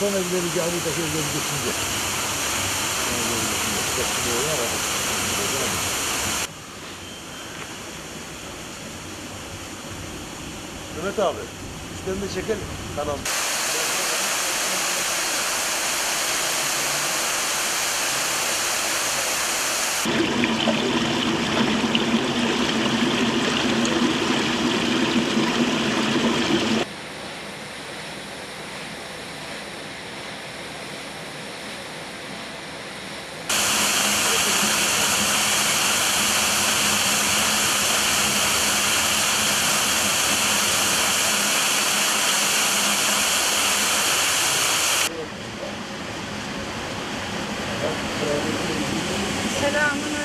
son evleri Cavit'taki evleri geçince. Mehmet abi, üstlerini çekelim kanal.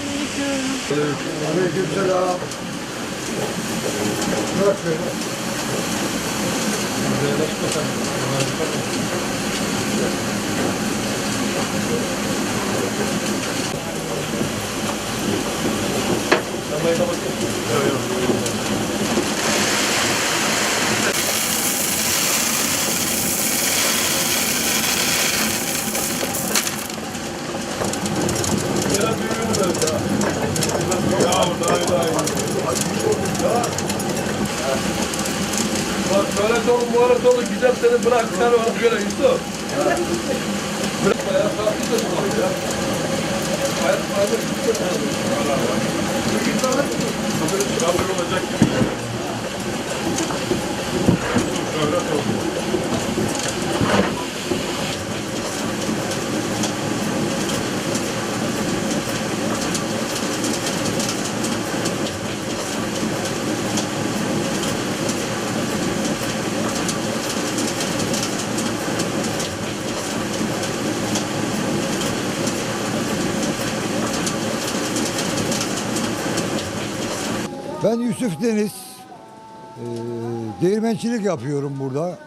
Selamun aleyküm. Aleykümselam. Bırak şöyle. Bak böyle dolu muharet dolu güzel seni bırak sen onu göre Yusuf. Bırak bayağı sakin de Ben Yusuf Deniz. Ee, değirmençilik yapıyorum burada.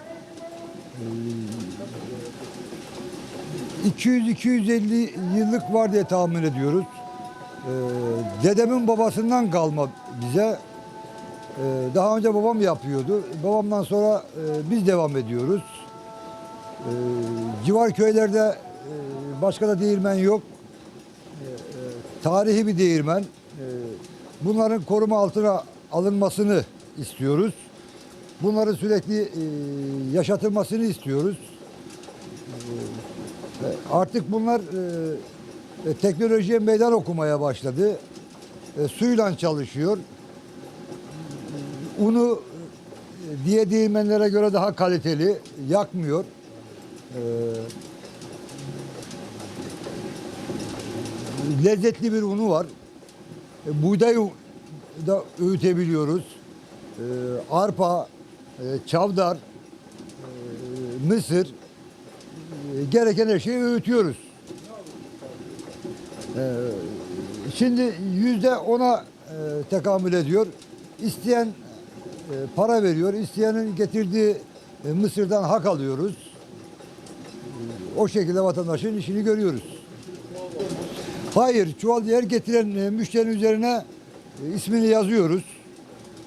Ee, 200-250 yıllık var diye tahmin ediyoruz. Ee, dedemin babasından kalma bize. Ee, daha önce babam yapıyordu. Babamdan sonra e, biz devam ediyoruz. Ee, civar köylerde e, başka da değirmen yok. Ee, tarihi bir değirmen. Ee, bunların koruma altına alınmasını istiyoruz. Bunların sürekli e, yaşatılmasını istiyoruz. E, artık bunlar e, teknolojiye meydan okumaya başladı. E, suyla çalışıyor. Unu e, diğer değirmenlere göre daha kaliteli, yakmıyor. Lezzetli bir unu var. E, buğday da öğütebiliyoruz. E, arpa, e, çavdar, mısır, gereken her şeyi öğütüyoruz. Şimdi yüzde ona e, tekamül ediyor. İsteyen para veriyor, isteyenin getirdiği mısırdan hak alıyoruz. O şekilde vatandaşın işini görüyoruz. Hayır, çuval yer getiren e, müşterinin üzerine e, ismini yazıyoruz.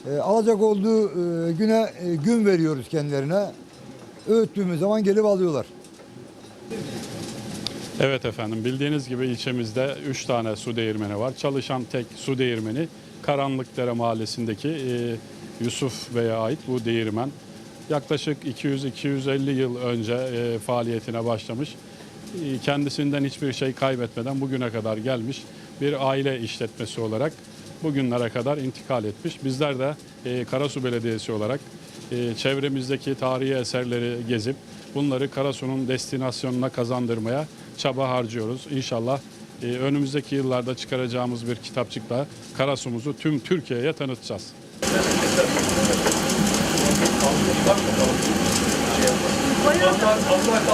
E, alacak olduğu güne gün veriyoruz kendilerine. Öğüttüğümüz zaman gelip alıyorlar. Evet efendim bildiğiniz gibi ilçemizde 3 tane su değirmeni var. Çalışan tek su değirmeni Karanlıkdere mahallesindeki Yusuf Bey'e ait bu değirmen. Yaklaşık 200-250 yıl önce faaliyetine başlamış. E, kendisinden hiçbir şey kaybetmeden bugüne kadar gelmiş bir aile işletmesi olarak bugünlere kadar intikal etmiş. Bizler de e, Karasu Belediyesi olarak e, çevremizdeki tarihi eserleri gezip bunları Karasu'nun destinasyonuna kazandırmaya çaba harcıyoruz. İnşallah e, önümüzdeki yıllarda çıkaracağımız bir kitapçıkla Karasu'muzu tüm Türkiye'ye tanıtacağız. Allah